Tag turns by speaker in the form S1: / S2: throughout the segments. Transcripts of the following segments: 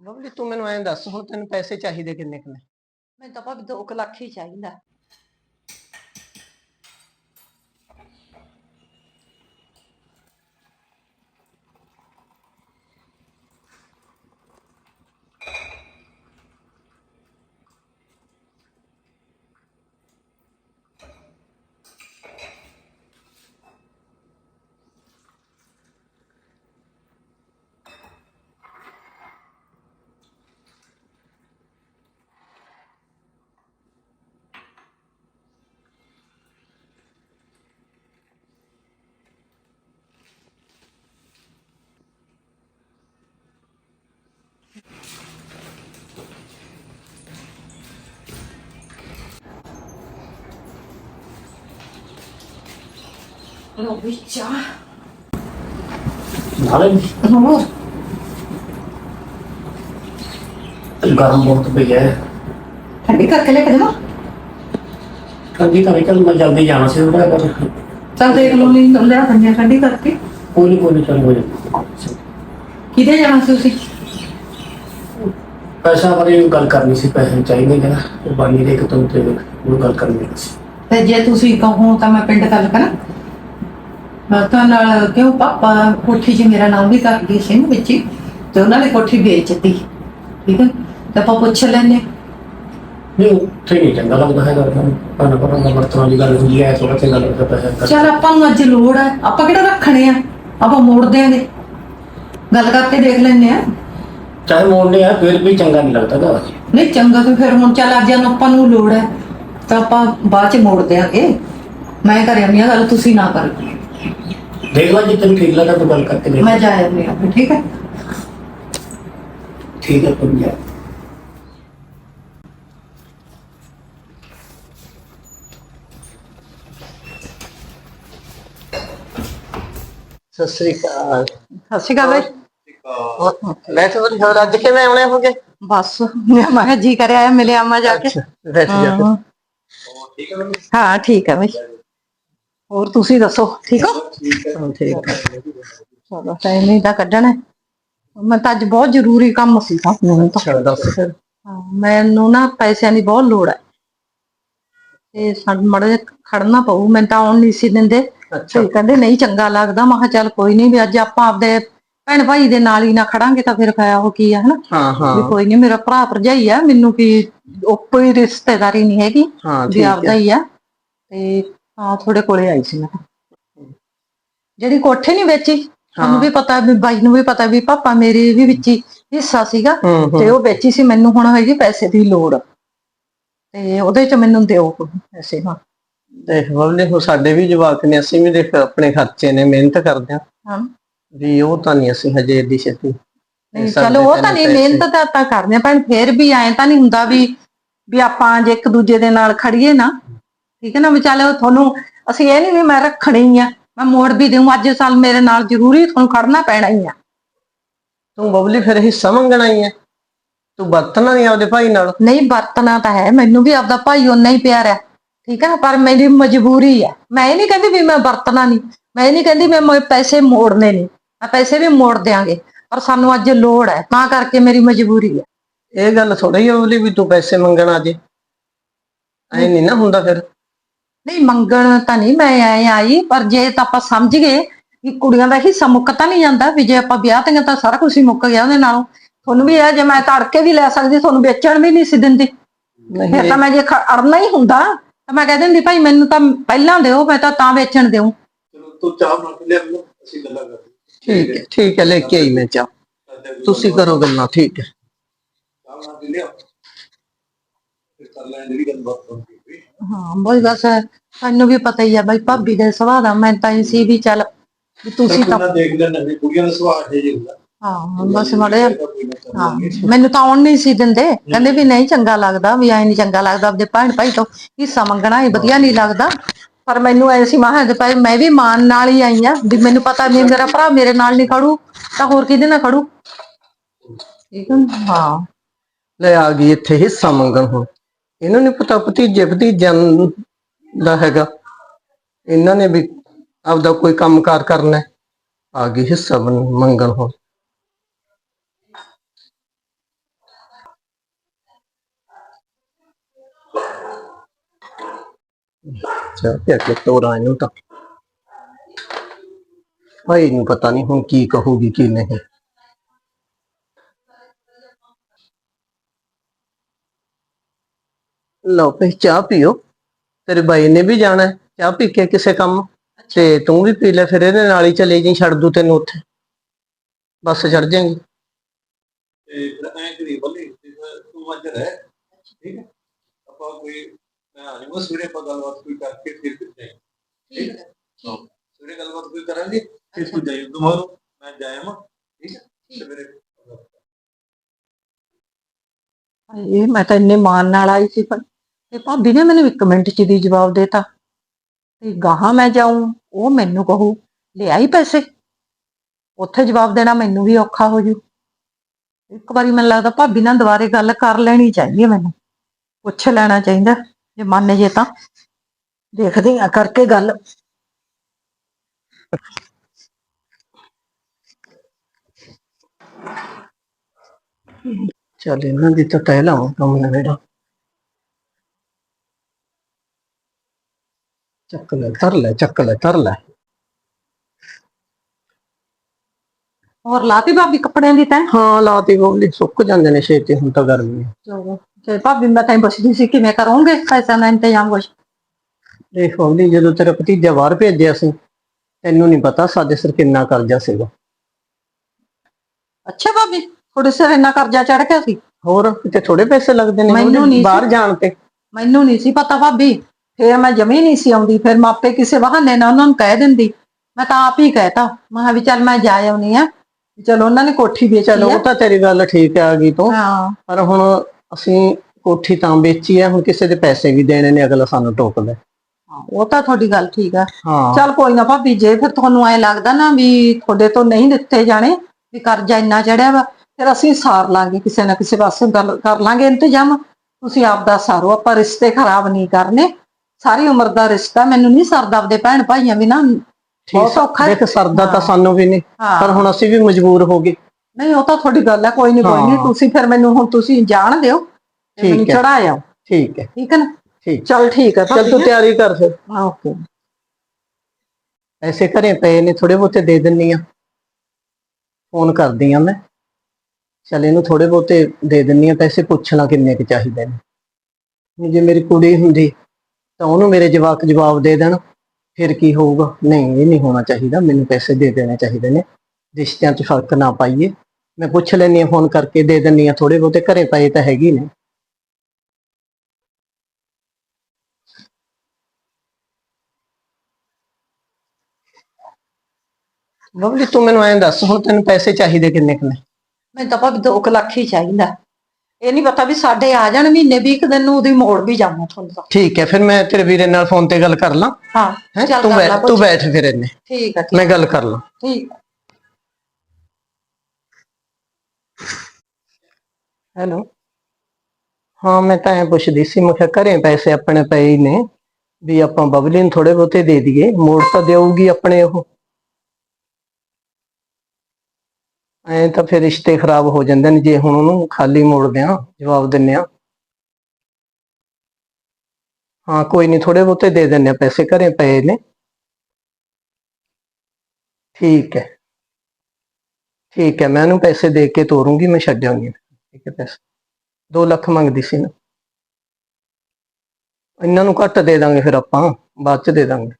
S1: ਬਬਲੀ ਤੂੰ ਮੈਨੂੰ ਐਂ ਦੱਸ, ਹੁਣ ਤੈਨੂੰ ਪੈਸੇ ਚਾਹੀਦੇ ਕਿੰਨੇ ਕਿੰਨੇ
S2: ਮੈਨੂੰ ਤਾਂ ਭਾਵੇਂ 2 ਲੱਖ ਹੀ ਚਾਹੀਦਾ। ਚਾਹ
S3: ਨਾਲੇ ਗਰਮ ਬਹੁਤ ਪਈ ਹੈ
S2: ਠੰਡੀ ਕਰਕੇ ਲੈ ਕੇ ਦੇਵਾਂ
S3: ਠੰਡੀ ਤਾਂ ਨਹੀਂ ਚੱਲ ਮੈਂ ਜਲਦੀ ਜਾਣਾ ਸੀ ਉਹਦਾ ਪਰ
S2: ਚੱਲ ਦੇਖ ਲਓ ਨਹੀਂ ਅੰਦਰ ਠੰਡੀ ਠੰਡੀ ਕਰਕੇ
S3: ਕੋਈ ਨਹੀਂ ਕੋਈ ਨਹੀਂ ਚੱਲ ਹੋ ਜਾ
S2: ਕਿਤੇ ਜਾਣਾ ਸੀ ਤੁਸੀਂ
S3: ਪੈਸਾ ਬਾਰੇ ਗੱਲ ਕਰਨੀ ਸੀ ਪੈਸੇ ਚਾਹੀਦੇ ਕਿ ਨਾ ਉਹ ਬਾਨੀ ਦੇ ਕਿਤੋਂ ਤੇ ਉਹ ਗੱਲ ਕਰਨੀ ਸੀ
S2: ਤੇ ਜੇ ਤੁਸੀਂ ਕਹੋ ਤਾਂ ਮੈਂ ਪਿੰਡ ਗੱਲ ਕਰਾਂ ਤਾਂ ਨਾਲ ਕਿਉਂ ਪਾਪਾ ਕੋਠੀ 'ਚ ਮੇਰਾ ਨਾਮ ਵੀ ਕਰ ਗਈ ਸੀ ਨਾ ਵਿੱਚ ਹੀ, ਤੇ ਉਹਨਾਂ ਨੇ ਕੋਠੀ ਵੇਚਤੀ ਠੀਕ ਹੈ? ਤੇ ਆਪਾਂ ਪੁੱਛ ਲੈਨੇ
S3: ਨਹੀਂ ਉੱਥੇ ਨਹੀਂ ਚੰਗਾ ਲੱਗਦਾ ਹੈਗਾ ਪਾਣਾ ਪਾਣਾ ਵਰਤੋਂ ਦੀ ਗੱਲ ਹੁੰਦੀ ਹੈ ਥੋੜਾ ਤੇ ਗੱਲ ਕਰਦਾ ਪੈਸਾ
S2: ਚਲ ਆਪਾਂ ਨੂੰ ਅੱਜ ਲੋੜ ਹੈ ਆਪਾਂ ਕਿਹੜਾ ਰੱਖਣੇ ਆ? ਆਪਾਂ ਮੋੜ ਦਿਆਂਗੇ। ਗੱਲ ਕਰਕੇ ਦੇਖ ਲੈਨੇ ਆ
S3: ਚਾਹੇ ਮੋੜਨੇ ਆ ਫਿਰ ਵੀ ਚੰਗਾ ਨਹੀਂ ਲੱਗਦਾ ਗਾ
S2: ਨਹੀਂ ਚੰਗਾ ਤੇ ਫਿਰ ਹੁਣ ਚੱਲ ਅੱਜ ਨੂੰ ਆਪਾਂ ਨੂੰ ਲੋੜ ਹੈ ਤਾਂ ਆਪਾਂ ਬਾਅਦ ਚ ਮੋੜ ਦਿਆਂਗੇ। ਮੈਂ ਕਰਿਆ ਮੀਆਂ ਗੱਲ ਤੁਸੀਂ ਨਾ ਕਰੋ
S3: ਦੇਖ ਲੈ ਜੇ ਤੈਨੂੰ ਠੀਕ ਲੱਗਾ ਤੂੰ ਗੱਲ ਕਰਕੇ ਦੇਖ
S2: ਮੈਂ ਜਾਇਆ ਮੀਆਂ ਠੀਕ ਹੈ
S3: ਠੀਕ ਹੈ ਕੋਈ ਨਹੀਂ
S1: ਸਤਿ ਸ੍ਰੀ ਅਕਾਲ
S2: ਸਤਿ ਸ਼੍ਰੀ ਅਕਾਲ ਬਈ
S1: ਲੈ ਤੇ ਬੜੀ ਹੋਰ ਅੱਜ ਕਿਵੇਂ ਆਉਣੇ ਹੋਗੇ
S2: ਬਸ ਮੈਂ ਕਿਹਾ ਜੀ ਕਰਿਆ ਆਇਆ ਮਿਲਿਆ ਮੈਂ ਜਾ ਕੇ
S1: ਅੱਛਾ ਬੈਠ ਜਾ
S2: ਹਾਂ। ਹਾਂ ਠੀਕ ਹੈ ਬਈ ਹੋਰ ਤੁਸੀਂ ਦੱਸੋ ਠੀਕ ਹੋ
S1: ਹਾਂ, ਠੀਕ ਹੈ।
S2: ਚਲੋ ਟਾਈਮ ਨਹੀਂ ਤਾਂ ਕੱਢਣਾ ਹੈ। ਮੈਂ ਤਾਂ ਅੱਜ ਬਹੁਤ ਜ਼ਰੂਰੀ ਕੰਮ ਸੀ ਤਾਂ ਮੈਨੂੰ ਤਾਂ।
S1: ਅੱਛਾ ਦੱਸ। ਫਿਰ
S2: ਹਾਂ, ਮੈਨੂੰ ਨਾ ਪੈਸਿਆਂ ਦੀ ਬਹੁਤ ਲੋੜ ਹੈ। ਤੇ ਸਾਨੂੰ ਮੜੇ ਖੜਨਾ ਪਊ ਮੈਂ ਤਾਂ ਆਉਣ ਨਹੀਂ ਸੀ ਦਿੰਦੇ।
S1: ਅੱਛਾ।
S2: ਤੇ ਕਹਿੰਦੇ ਨਹੀਂ ਚੰਗਾ ਲੱਗਦਾ ਮੈਂ ਕਿਹਾ ਚੱਲ ਕੋਈ ਨਹੀਂ ਵੀ ਅੱਜ ਆਪਾਂ ਆਪਦੇ ਭੈਣ ਭਾਈ ਦੇ ਨਾਲ ਹੀ ਨਾ ਖੜਾਂਗੇ ਤਾਂ ਫਿਰ ਖਾਇਆ ਉਹ ਕੀ ਆ ਹਨਾ?
S1: ਹਾਂ
S2: ਵੀ
S1: ਹਾਂ
S2: ਕੋਈ ਨਹੀਂ ਮੇਰਾ ਭਰਾ ਭਰਜਾਈ ਆ ਮੈਨੂੰ ਕੀ ਉਹ ਕੋਈ ਰਿਸ਼ਤੇਦਾਰੀ ਨਹੀਂ ਹੈਗੀ
S1: ਹਾਂ
S2: ਵੀ
S1: ਠੀਕ
S2: ਆਪਦਾ
S1: ਹੈ।
S2: ਹੀ ਆ ਤੇ ਹਾਂ ਤੁਹਾਡੇ ਕੋਲੇ ਆਈ ਸੀ ਮੈਂ ਤਾਂ। ਜਿਹੜੀ ਕੋਠੇ ਨਹੀਂ ਵੇਚੀ
S1: ਹਾਂ।
S2: ਵੀ ਪਤਾ ਵੀ ਬਾਈ ਨੂੰ ਵੀ ਪਤਾ ਵੀ ਪਾਪਾ ਮੇਰੇ ਵੀ ਵਿੱਚ ਹੀ ਹਿੱਸਾ ਸੀਗਾ
S1: ਹੂੰ
S2: ਤੇ
S1: ਹੂੰ
S2: ਉਹ ਵੇਚੀ ਸੀ ਮੈਨੂੰ ਹੁਣ ਹੈਗੀ ਪੈਸੇ ਦੀ ਲੋੜ। ਤੇ ਉਹਦੇ ਚ ਮੈਨੂੰ ਦਿਓ ਪੈਸੇ ਹਾਂ
S1: ਦੇਖ ਬਬਲੀ ਹੋ ਸਾਡੇ ਵੀ ਜਵਾਕ ਨੇ ਅਸੀਂ ਵੀ ਦੇਖ ਆਪਣੇ ਖਰਚੇ ਨੇ ਮਿਹਨਤ ਕਰਦੇ ਹਾਂ।
S2: ਹਾਂ।
S1: ਵੀ ਉਹ ਤਾਂ ਨਹੀਂ ਅਸੀਂ ਹਜੇ ਏਡੀ ਛੇਤੀ।
S2: ਨਹੀਂ ਚਲੋ ਉਹ ਤਾਂ ਨਹੀਂ ਮਿਹਨਤ ਤਾਂ ਆਪਾਂ ਕਰਦੇ ਆ ਪਰ ਫੇਰ ਵੀ ਐਂ ਤਾਂ ਨਹੀਂ ਹੁੰਦਾ ਵੀ ਵੀ ਆਪਾਂ ਜੇ ਇੱਕ ਦੂਜੇ ਦੇ ਨਾਲ ਖੜੀਏ ਨਾ ਠੀਕ ਹੈ ਨਾ ਵੀ ਚੱਲ ਤੁਹਾਨੂੰ ਅਸੀਂ ਇਹ ਨਹੀਂ ਵੀ ਮੈਂ ਰੱਖਣੀ ਆ। ਮੈਂ ਮੋੜ ਵੀ ਦੇਉ ਅੱਜ ਸਾਲ ਮੇਰੇ ਨਾਲ ਜ਼ਰੂਰੀ ਤੁਹਾਨੂੰ ਖੜਨਾ ਪੈਣਾ ਹੀ ਆ।
S1: ਤੂੰ ਬਬਲੀ ਫਿਰ ਹਿੱਸਾ ਮੰਗਣਾ ਹੀ ਹੈ ਤੂੰ ਵਰਤਣਾ ਨਹੀਂ ਆਪਦੇ ਭਾਈ ਨਾਲ।
S2: ਨਹੀਂ ਵਰਤਣਾ ਤਾਂ ਹੈ ਮੈਨੂੰ ਵੀ ਆਪਦਾ ਭਾਈ ਓਨਾ ਹੀ ਪਿਆਰਾ ਹੈ ਠੀਕ ਹੈ ਪਰ ਮੇਰੀ ਮਜਬੂਰੀ ਹੈ ਮੈਂ ਇਹ ਨਹੀਂ ਕਹਿੰਦੀ ਵੀ ਮੈਂ ਵਰਤਣਾ ਨਹੀਂ ਮੈਂ ਇਹ ਨਹੀਂ ਕਹਿੰਦੀ ਮੈਂ ਮੈਂ ਪੈਸੇ ਮੋੜਨੇ ਨਹੀਂ ਮੈਂ ਪੈਸੇ ਵੀ ਮੋੜ ਦਿਆਂਗੇ ਪਰ ਸਾਨੂੰ ਅੱਜ ਲੋੜ ਹੈ ਤਾਂ ਕਰਕੇ ਮੇਰੀ ਮਜਬੂਰੀ ਹੈ
S1: ਇਹ ਗੱਲ ਥੋੜੀ ਹੈ ਬਬਲੀ ਵੀ ਤੂੰ ਪੈਸੇ ਮੰਗਣਾ ਜੇ। ਐ ਨਹੀਂ ਨਾ ਹੁੰਦਾ ਫਿਰ।
S2: ਨਹੀਂ ਮੰਗਣ ਤਾਂ ਨਹੀਂ ਮੈਂ ਐ ਆਈ ਪਰ ਜੇ ਤਾਂ ਆਪਾਂ ਸਮਝ ਗਏ ਕਿ ਕੁੜੀਆਂ ਦਾ ਹਿੱਸਾ ਮੁੱਕ ਤਾਂ ਨਹੀਂ ਜਾਂਦਾ ਵੀ ਜੇ ਆਪਾਂ ਵਿਆਹ ਤੇ ਤਾਂ ਸਾਰਾ ਕੁਝ ਹੀ ਮੁੱਕ ਗਿਆ ਉਹਦੇ ਨਾਲੋਂ। ਤੁਹਾਨੂੰ ਵੀ ਇਹ ਜੇ ਮੈਂ ਤੜਕੇ ਵੀ ਲੈ ਸਕਦੀ ਤੁਹਾਨੂੰ ਵੇਚਣ ਵੀ ਨਹੀਂ ਸੀ ਦਿੰਦੀ। ਫਿਰ ਤਾਂ ਮੈਂ ਜੇ ਖ- ਅੜਨਾ ਹੀ ਹੁੰਦਾ ਤਾਂ ਮੈਂ ਕਹਿ ਦਿੰਦੀ ਭਾਈ ਮੈਨੂੰ ਤਾਂ ਪਹਿਲਾਂ ਦਿਓ ਮੈਂ ਤਾਂ ਤਾਂ ਵੇਚਣ ਦਿਉ।
S4: ਚਲੋ ਤੂੰ ਚਾਹ ਬਣਾ ਕੇ ਲਿਆ ਮੈਨੂੰ ਅਸੀਂ ਗੱਲਾਂ ਕਰਦੇ
S1: ਠੀਕ ਹੈ ਠੀਕ ਹੈ। ਲੈ ਕੇ ਆਈ ਮੈਂ ਚਾਹ। ਤੁਸੀਂ ਕਰੋ ਗੱਲਾਂ ਠੀਕ ਹੈ।
S4: ਚਾਹ ਬਣਾ ਕੇ ਲਿਆ ਫਿਰ ਕਰ ਲੈ ਜਿਹੜੀ ਗੱਲ ਬਾਤ ਹੁੰਦੀ
S2: ਹਾਂ ਬਸ ਬਸ ਸਾਨੂੰ ਵੀ ਪਤਾ ਹੀ ਆ ਬਾਈ ਭਾਬੀ ਦੇ ਸੁਭਾਅ ਦਾ ਮੈਂ ਤਾਂ ਇਹ ਸੀ ਵੀ ਚੱਲ ਵੀ ਤੁਸੀਂ ਤਾਂ
S4: ਦੇਖ ਲੈਣਾ ਵੀ ਕੁੜੀਆਂ ਦਾ ਸੁਭਾਅ ਇਹ ਜਿਹਾ ਹੁੰਦਾ।
S2: ਹਾਂ ਬਸ ਮੜੇ ਹਾਂ। ਮੈਨੂੰ ਤਾਂ ਆਉਣ ਨਹੀਂ ਸੀ ਦਿੰਦੇ ਕਹਿੰਦੇ ਵੀ ਨਹੀਂ ਚੰਗਾ ਲੱਗਦਾ ਵੀ ਐ ਨਹੀਂ ਚੰਗਾ ਲੱਗਦਾ ਆਪਦੇ ਭੈਣ ਭਾਈ ਤੋਂ ਹਿੱਸਾ ਮੰਗਣਾ ਇਹ ਵਧੀਆ ਨਹੀਂ ਲੱਗਦਾ। ਪਰ ਮੈਨੂੰ ਐ ਸੀ ਮਾਂ ਦੇ ਭਾਈ ਮੈਂ ਵੀ ਮਾਨ ਨਾਲ ਹੀ ਆਈ ਆ ਵੀ ਮੈਨੂੰ ਪਤਾ ਨਹੀਂ ਮੇਰਾ ਭਰਾ ਮੇਰੇ ਨਾਲ ਨਹੀਂ ਖੜੂ ਤਾਂ ਹੋਰ ਕਿਹਦੇ ਨਾਲ ਖੜੂ? ਠੀਕ ਹੈ? ਹਾਂ।
S1: ਲੈ ਆ ਗਈ ਇੱਥੇ ਹਿੱਸਾ ਮੰਗਣ ਹੁਣ। ਇਹਨਾਂ ਨੇ ਪਤਾ ਭਤੀਜੇ ਜਨ ਦਾ ਹੈਗਾ। ਇਹਨਾਂ ਨੇ ਵੀ ਆਪਦਾ ਕੋਈ ਕੰਮ ਕਾਰ ਕਰਨਾ ਹੈ। ਆ ਗਈ ਹਿੱਸਾ ਮੰਗਣ ਹੋ ਚਾ ਪਿਆ ਕਿ ਤੋਰਾ ਤਾਂ। ਭਾਈ ਨੂੰ ਪਤਾ ਨਹੀਂ ਹੁਣ ਕੀ ਕਹੂਗੀ, ਕੀ ਨਹੀਂ। ਲਓ ਭਈ ਚਾਹ ਪੀਓ। ਤੇਰੇ ਬਾਈ ਨੇ ਵੀ ਜਾਣਾ ਹੈ, ਚਾਹ ਪੀ ਕੇ ਕਿਸੇ ਕੰਮ। ਤੇ ਤੂੰ ਵੀ ਪੀ ਲੈ ਫਿਰ ਇਹਦੇ ਨਾਲ ਹੀ ਚਲੇ ਜੀ ਛੱਡ ਦੂ ਤੈਨੂੰ ਉੱਥੇ। ਬੱਸ ਚੜ ਜਾਏਗੀ।
S4: ਤੇ ਫਿਰ ਐਂ ਕਰੀ ਬੱਲੇ ਤੂੰ ਅੱਜ ਰਹਿ ਠੀਕ ਹੈ? ਆਪਾਂ ਕੋਈ ਮੈਂ ਆ ਜਾਊਂਗਾ ਸਵੇਰੇ ਆਪਾਂ ਗੱਲਬਾਤ ਕੋਈ ਕਰਕੇ ਫਿਰ ਫਿਰ ਜਾਈਂ। ਠੀਕ ਹੈ? ਹਾਂ। ਸਵੇਰੇ ਗੱਲਬਾਤ ਕੋਈ ਕਰਾਂਗੇ ਫਿਰ ਤੂੰ ਜਾਈਂ। ਤੁਮਾਰੋ ਮੈਂ ਜਾਇਆ ਠੀਕ ਹੈ? ਸਵੇਰੇ
S2: ਇਹ ਮੈਂ ਤਾਂ ਇੰਨੇ ਮਾਨ ਨਾਲ ਆਈ ਸੀ ਪਰ ਤੇ ਭਾਬੀ ਨੇ ਮੈਨੂੰ ਇੱਕ ਮਿੰਟ ਚ ਦੀ ਜਵਾਬ ਦੇਤਾ। ਤੇ ਗਾਹਾਂ ਮੈਂ ਜਾਊਂ, ਉਹ ਮੈਨੂੰ ਕਹੂ ਲਿਆਈ ਪੈਸੇ? ਉੱਥੇ ਜਵਾਬ ਦੇਣਾ ਮੈਨੂੰ ਵੀ ਔਖਾ ਹੋ ਜੂ। ਇੱਕ ਵਾਰੀ ਮੈਨੂੰ ਲੱਗਦਾ ਭਾਬੀ ਨਾਲ ਦੁਬਾਰੇ ਗੱਲ ਕਰ ਲੈਣੀ ਚਾਹੀਦੀ ਹੈ ਮੈਨੂੰ। ਪੁੱਛ ਲੈਣਾ ਚਾਹੀਦਾ, ਜੇ ਮੰਨ ਜੇ ਤਾਂ। ਦੇਖਦੇ ਆ ਕਰਕੇ ਗੱਲ।
S1: ਚੱਲ, ਇਹਨਾਂ ਦੀ ਤਾਂ ਤਹਿ ਲਾਵਾਂ ਕੰਮ ਨਵੇੜਾ। ਚੱਕ ਲੈ ਧਰ ਲੈ ਚੱਕ ਲੈ ਧਰ ਲੈ
S2: ਹੋਰ ਲਾਤੀ ਭਾਬੀ ਕੱਪੜਿਆਂ ਦੀ ਤੈਂ
S1: ਹਾਂ ਲਾਤੀ ਬੋਲੀ ਸੁੱਕ ਜਾਂਦੇ ਨੇ ਛੇਤੀ ਹੁਣ ਤਾਂ ਗਰਮੀ ਹੈ
S2: ਚਲੋ ਤੇ ਭਾਬੀ ਮੈਂ ਤਾਂ ਪੁੱਛਦੀ ਸੀ ਕਿਵੇਂ ਕਰੋਗੇ ਪੈਸਾ ਦਾ ਇੰਤਜ਼ਾਮ ਕੁਛ
S1: ਦੇਖ ਬੋਲੀ ਜਦੋਂ ਤੇਰਾ ਭਤੀਜਾ ਬਾਹਰ ਭੇਜਿਆ ਸੀ ਤੈਨੂੰ ਨਹੀਂ ਪਤਾ ਸਾਡੇ ਸਿਰ ਕਿੰਨਾ ਕਰਜ਼ਾ ਸੀਗਾ
S2: ਅੱਛਾ ਭਾਬੀ ਤੁਹਾਡੇ ਸਿਰ ਇੰਨਾ ਕਰਜ਼ਾ ਚੜ ਗਿਆ ਸੀ
S1: ਹੋਰ ਕਿਤੇ ਥੋੜੇ ਪੈਸੇ ਲੱਗਦੇ ਨੇ
S2: ਮੈਨੂੰ ਨਹੀਂ
S1: ਬਾਹਰ ਜਾਣ ਤੇ
S2: ਮੈਨੂੰ ਨਹੀਂ ਸੀ ਪਤਾ ਭਾਬੀ ਫੇਰ ਮੈਂ ਜਮੀ ਨਹੀਂ ਸੀ ਆਉਂਦੀ ਫਿਰ ਮਾਪੇ ਕਿਸੇ ਬਹਾਨੇ ਨਾਲ ਉਹਨਾਂ ਨੂੰ ਕਹਿ ਦਿੰਦੀ। ਮੈਂ ਤਾਂ ਆਪ ਹੀ ਕਹਿਤਾ ਮੈਂ ਕਿਹਾ ਵੀ ਚੱਲ ਮੈਂ ਜਾ ਆਉਣੀ ਆ ਚਲੋ ਉਹਨਾਂ ਨੇ ਕੋਠੀ ਵੇਚੀ
S1: ਚਲੋ
S2: ਆ
S1: ਉਹ ਤਾਂ ਤੇਰੀ ਗੱਲ ਠੀਕ ਆ ਗਈ ਤੋਂ।
S2: ਹਾਂ।
S1: ਪਰ ਹੁਣ ਅਸੀਂ ਕੋਠੀ ਤਾਂ ਵੇਚੀ ਹੈ ਹੁਣ ਕਿਸੇ ਦੇ ਪੈਸੇ ਵੀ ਦੇਣੇ ਨੇ ਅਗਲਾ ਸਾਨੂੰ ਟੋਕਦਾ। ਹੈ।
S2: ਉਹ ਤਾਂ ਤੁਹਾਡੀ ਗੱਲ ਠੀਕ ਆ।
S1: ਹਾਂ।
S2: ਚੱਲ ਕੋਈ ਨਾ ਭਾਬੀ ਜੇ ਫਿਰ ਤੁਹਾਨੂੰ ਐ ਲੱਗਦਾ ਨਾ ਵੀ ਤੁਹਾਡੇ ਤੋਂ ਨਹੀਂ ਦਿੱਤੇ ਜਾਣੇ ਵੀ ਕਰਜ਼ਾ ਇੰਨਾ ਚੜਿਆ ਵਾ ਫਿਰ ਅਸੀਂ ਸਾਰ ਲਾਂਗੇ ਕਿਸੇ ਨਾ ਕਿਸੇ ਪਾਸੇ ਗੱਲ ਕਰ ਲਾਂਗੇ ਇੰਤਜ਼ਾਮ। ਤੁਸੀਂ ਆਪ ਦਾ ਸਾਰੋ ਆਪਾਂ ਰਿਸ਼ਤੇ ਖਰਾਬ ਨਹੀਂ ਕਰਨੇ। ਸਾਰੀ ਉਮਰ ਦਾ ਰਿਸ਼ਤਾ ਮੈਨੂੰ ਨਹੀਂ ਸਰਦਾ ਆਪਦੇ ਭੈਣ ਭਾਈਆਂ ਵੀ ਨਾ ਬਹੁਤ ਔਖਾ ਹੈ।
S1: ਦੇਖ ਸਰਦਾ ਤਾਂ। ਸਾਨੂੰ ਵੀ ਨਹੀਂ
S2: ਹਾਂ।
S1: ਪਰ ਹੁਣ ਅਸੀਂ ਵੀ ਮਜਬੂਰ ਹੋ ਗਏ।
S2: ਨਹੀਂ ਉਹ ਤਾਂ ਤੁਹਾਡੀ ਗੱਲ ਹੈ ਕੋਈ ਨਹੀਂ ਕੋਈ ਨਹੀਂ
S1: ਹਾਂ।
S2: ਤੁਸੀਂ ਫਿਰ ਮੈਨੂੰ ਹੁਣ ਤੁਸੀਂ ਜਾਣ ਦਿਓ ਤੇ
S1: ਠੀਕ
S2: ਮੈਨੂੰ
S1: ਹੈ।
S2: ਚੜਾਇਆ
S1: ਠੀਕ ਹੈ।
S2: ਠੀਕ ਹੈ ਨਾ?
S1: ਠੀਕ।
S2: ਚਲ ਠੀਕ ਹੈ
S1: ਚੱਲ ਤੂੰ ਤਿਆਰੀ ਕਰ ਫਿਰ।
S2: ਓਕੇ।
S1: ਪੈਸੇ ਘਰੇ ਪਏ ਨੇ ਥੋੜੇ ਬਹੁਤੇ ਦੇ ਦਿੰਨੀ ਆ। ਫੋਨ ਕਰਦੀ ਆ ਮੈਂ। ਚੱਲ ਇਹਨੂੰ ਥੋੜੇ ਬਹੁਤੇ ਦੇ ਦਿੰਨੀ ਆ ਪੈਸੇ ਪੁੱਛ ਲਾਂ ਕਿੰਨੇ ਕੁ ਚਾਹੀਦੇ ਨੇ। ਜੇ ਮੇਰੀ ਕੁੜੀ ਹੁੰਦੀ ਤਾਂ ਉਹਨੂੰ ਮੇਰੇ ਜਵਾਕ ਜਵਾਬ ਦੇ ਦੇਣ। ਫਿਰ ਕੀ ਹੋਊਗਾ? ਨਹੀਂ, ਇਹ ਨਹੀਂ ਹੋਣਾ ਚਾਹੀਦਾ। ਮੈਨੂੰ ਪੈਸੇ ਦੇ ਦੇਣੇ ਚਾਹੀਦੇ ਨੇ। ਰਿਸ਼ਤਿਆਂ 'ਚ ਫ਼ਰਕ ਨਾ ਪਾਈਏ। ਮੈਂ ਪੁੱਛ ਲੈਣੀ ਆ ਫੋਨ ਕਰਕੇ ਦੇ ਦਿੰਨੀ ਆ ਥੋੜੇ ਬਹੁਤੇ ਘਰੇ ਪਏ ਤਾਂ ਹੈਗੀ ਨੇ। ਬਬਲੀ ਤੂੰ ਮੈਨੂੰ ਐਂ ਦੱਸ, ਹੁਣ ਤੈਨੂੰ ਪੈਸੇ ਚਾਹੀਦੇ ਕਿੰਨੇ ਕੁ ਨੇ?
S2: ਮੈਨੂੰ ਤਾਂ ਭਾਵੇਂ 2 ਲੱਖ ਹੀ ਚਾਹੀਦਾ। ਇਹ ਨਹੀਂ ਪਤਾ ਵੀ ਸਾਡੇ ਆ ਜਾਣ ਮਹੀਨੇ 20 ਦਿਨ ਨੂੰ ਉਹਦੀ ਮੋੜ ਵੀ ਜਾਵਾਂ ਤੁਹਾਨੂੰ ਤਾਂ।
S1: ਠੀਕ ਹੈ ਫਿਰ ਮੈਂ ਤੇਰੇ ਵੀਰੇ ਨਾਲ ਫੋਨ ਤੇ ਗੱਲ ਕਰ ਲਾਂ।
S2: ਹਾਂ? ਚੱਲ
S1: ਤੂੰ
S2: ਕਰ ਲਾ
S1: ਬੈਠ ਤੂੰ ਬੈਠ ਫਿਰ ਇੰਨੇ।
S2: ਠੀਕ ਹੈ ਠੀਕ
S1: ਮੈਂ ਗੱਲ ਕਰ ਲਾਂ।
S2: ਠੀਕ
S1: ਹੈਲੋ। ਹਾਂ ਮੈਂ ਤਾਂ ਐ ਪੁੱਛਦੀ ਸੀ ਮੈਂ ਕਿਹਾ ਘਰੇ ਪੈਸੇ ਆਪਣੇ ਪਏ ਹੀ ਨੇ ਵੀ ਆਪਾਂ ਬਬਲੀ ਨੂੰ ਥੋੜੇ ਬਹੁਤੇ ਦੇ ਦਈਏ ਮੋੜ ਤਾਂ ਦੇਊਗੀ ਆਪਣੇ ਉਹ। ਐਂ ਤਾਂ ਫਿਰ ਰਿਸ਼ਤੇ ਖਰਾਬ ਹੋ ਜਾਂਦੇ ਨੇ, ਜੇ ਹੁਣ ਉਹਨੂੰ ਖਾਲੀ ਮੋੜਦੇ ਆ ਜਵਾਬ ਦਿੰਨੇ ਆ ਹਾਂ, ਕੋਈ ਨਹੀਂ ਥੋੜੇ ਬਹੁਤੇ ਦੇ ਦਿੰਨੇ ਆ ਪੈਸੇ ਘਰੇ ਪਏ ਨੇ। ਠੀਕ ਹੈ। ਠੀਕ ਹੈ, ਮੈਂ ਉਹਨੂੰ ਪੈਸੇ ਦੇ ਕੇ ਤੋਰੂੰਗੀ, ਮੈਂ ਛੱਡ ਆਉਂਗੀ। ਠੀਕ ਹੈ, ਪੈਸੇ। 2 ਲੱਖ ਮੰਗਦੀ ਸੀ ਨਾ ਇਹਨਾਂ ਨੂੰ ਘੱਟ ਦੇ ਦਾਂਗੇ ਫਿਰ ਆਪਾਂ, ਬਾਅਦ ਚ ਦੇ ਦਾਂਗੇ।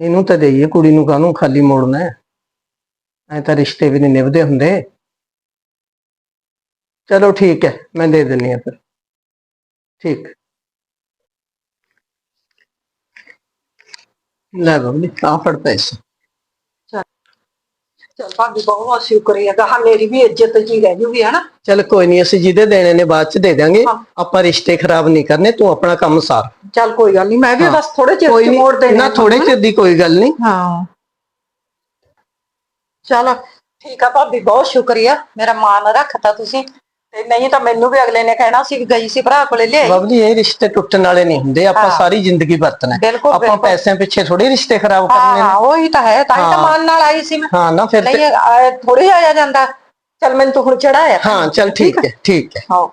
S1: ਇਹਨੂੰ ਤਾਂ ਦੇਈਏ, ਕੁੜੀ ਨੂੰ ਕਾਹਨੂੰ ਖਾਲੀ ਮੋੜਨਾ ਹੈ? ਐ ਤਾਂ ਰਿਸ਼ਤੇ ਵੀ ਨਹੀਂ ਨਿਭਦੇ ਹੁੰਦੇ। ਚਲੋ ਠੀਕ ਹੈ ਮੈਂ ਦੇ ਦਿੰਨੀ ਆ ਫਿਰ। ਠੀਕ। ਲੈ ਬਬਲੀ ਆ ਫੜ ਪੈਸੇ
S2: ਚਲ ਭਾਬੀ ਬਹੁਤ ਸ਼ੁਕਰੀਆ ਗਾ ਮੇਰੀ ਵੀ ਇੱਜ਼ਤ ਜੀ ਰਹਿ ਜੂਗੀ ਹਨਾ?
S1: ਚਲ ਕੋਈ ਨਹੀਂ ਅਸੀਂ ਜਿਹਦੇ ਦੇਣੇ ਨੇ ਬਾਅਦ ਚ ਦੇ ਦਾਂਗੇ
S2: ਹਾਂ।
S1: ਆਪਾਂ ਰਿਸ਼ਤੇ ਖਰਾਬ ਨਹੀਂ ਕਰਨੇ ਤੂੰ ਆਪਣਾ ਕੰਮ ਸਾਰ।
S2: ਚਲ ਕੋਈ ਗੱਲ ਨਹੀਂ ਮੈਂ ਵੀ। ਬਸ ਥੋੜੇ ਚਿਰ
S1: ਕੋਈ
S2: ਚ ਮੋੜ
S1: ਨਹੀਂ
S2: ਦੇਣੇ
S1: ਨਾ
S2: ਆ
S1: ਥੋੜੇ ਚਿਰ ਦੀ ਕੋਈ ਗੱਲ ਨਹੀਂ
S2: ਹਾਂ। ਚਲ ਠੀਕ ਆ ਭਾਬੀ ਬਹੁਤ ਸ਼ੁਕਰੀਆ। ਮੇਰਾ ਮਾਨ ਰੱਖਤਾ ਤੁਸੀਂ। ਤੇ ਨਹੀਂ ਤਾਂ ਮੈਨੂੰ ਵੀ ਅਗਲੇ ਨੇ ਕਹਿਣਾ ਸੀ ਵੀ ਗਈ ਸੀ ਭਰਾ ਕੋਲੇ ਲਿਆਈ।
S1: ਬਬਲੀ ਇਹ ਰਿਸ਼ਤੇ ਟੁੱਟਣ ਵਾਲੇ ਨਹੀਂ ਹੁੰਦੇ। ਆਪਾਂ
S2: ਹਾਂ।
S1: ਸਾਰੀ ਜ਼ਿੰਦਗੀ ਵਰਤਣਾ ਹੈ।
S2: ਬਿਲਕੁਲ
S1: ਆਪਾਂ
S2: ਬਿਲਕੁਲ।
S1: ਪੈਸਿਆਂ ਪਿੱਛੇ ਥੋੜੀ ਰਿਸ਼ਤੇ ਖਰਾਬ ਕਰਨੇ
S2: ਹਾਂ
S1: ਨੇ।
S2: ਹਾਂ ਉਹੀ ਤਾਂ ਹੈ। ਤਾਂ ਹੀ ਤਾਂ
S1: ਹਾਂ।
S2: ਮਾਨ ਨਾਲ ਆਈ ਸੀ ਮੈਂ।
S1: ਹਾਂ ਨਾ ਫਿਰ ਤੇ-
S2: ਨਹੀਂ ਥੋੜੀ ਆਇਆ ਜਾਂਦਾ। ਚਲ ਮੈਨੂੰ ਤੂੰ ਹੁਣ ਚੜਾਇਆ
S1: ਹਾਂ ਚਲ ਠੀਕ ਹੈ ਠੀਕ ਹੈ।
S2: ਹਾਂ।